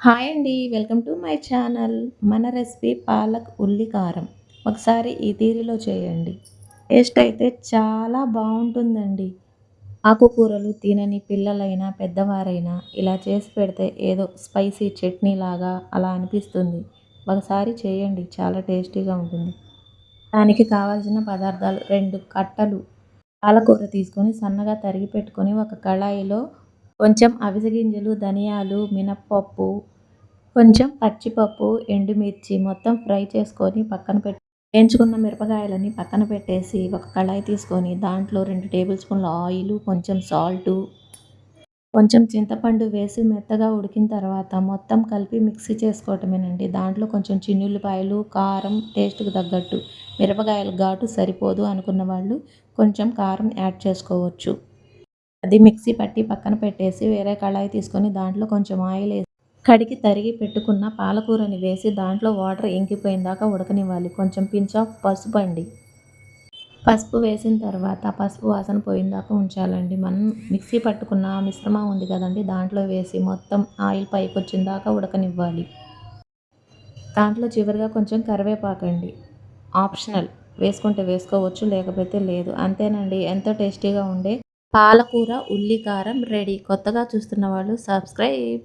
Hi అండి welcome to my channel. మన recipe palak ఉల్లి కారం. ఒకసారి ఈ తీరిలో చేయండి. టేస్ట్ అయితే చాలా బాగుంటుందండి. ఆకుకూరలు తినని పిల్లలైనా పెద్దవారైనా ఇలా చేసి పెడితే ఏదో స్పైసీ చట్నీ లాగా అలా అనిపిస్తుంది. ఒకసారి చేయండి చాలా టేస్టీగా ఉంటుంది. దానికి కావాల్సిన పదార్థాలు రెండు కట్టలు. పాలకూర తీసుకొని సన్నగా తరిగి పెట్టుకొని ఒక కళాయిలో కొంచెం అవిసె గింజలు ధనియాలు మినప్పప్పు కొంచెం పచ్చిపప్పు ఎండుమిర్చి మొత్తం ఫ్రై చేసుకొని పక్కన పెట్టి వేయించుకున్న మిరపకాయలని పక్కన పెట్టేసి ఒక కళాయి తీసుకొని దాంట్లో రెండు టేబుల్ స్పూన్ల ఆయిల్ కొంచెం సాల్టు కొంచెం చింతపండు వేసి మెత్తగా ఉడికిన తర్వాత మొత్తం కలిపి మిక్సీ చేసుకోవటమేనండి. దాంట్లో కొంచెం చిన్నుల్లిపాయలు కారం టేస్ట్కి తగ్గట్టు మిరపకాయలు ఘాటు సరిపోదు అనుకున్న వాళ్ళు కొంచెం కారం యాడ్ చేసుకోవచ్చు. అది మిక్సీ పట్టి పక్కన పెట్టేసి వేరే కళాయి తీసుకొని దాంట్లో కొంచెం ఆయిల్ వేసి కడిగి తరిగి పెట్టుకున్న పాలకూరని వేసి దాంట్లో వాటర్ ఇంకిపోయిన దాకా ఉడకనివ్వాలి. కొంచెం పించ్ ఆఫ్ పసుపు అండి. పసుపు వేసిన తర్వాత పసుపు వాసన పోయిన దాకా ఉంచాలండి. మనం మిక్సీ పట్టుకున్న మిశ్రమం ఉంది కదండి దాంట్లో వేసి మొత్తం ఆయిల్ పైకి వచ్చిన దాకా ఉడకనివ్వాలి. దాంట్లో చివరిగా కొంచెం కరివేపాకండి ఆప్షనల్. వేసుకుంటే వేసుకోవచ్చు లేకపోతే లేదు. అంతేనండి. ఎంతో టేస్టీగా ఉండే పాలకూర ఉల్లికారం రెడీ. కొత్తగా చూస్తున్న వాళ్ళు సబ్స్క్రైబ్.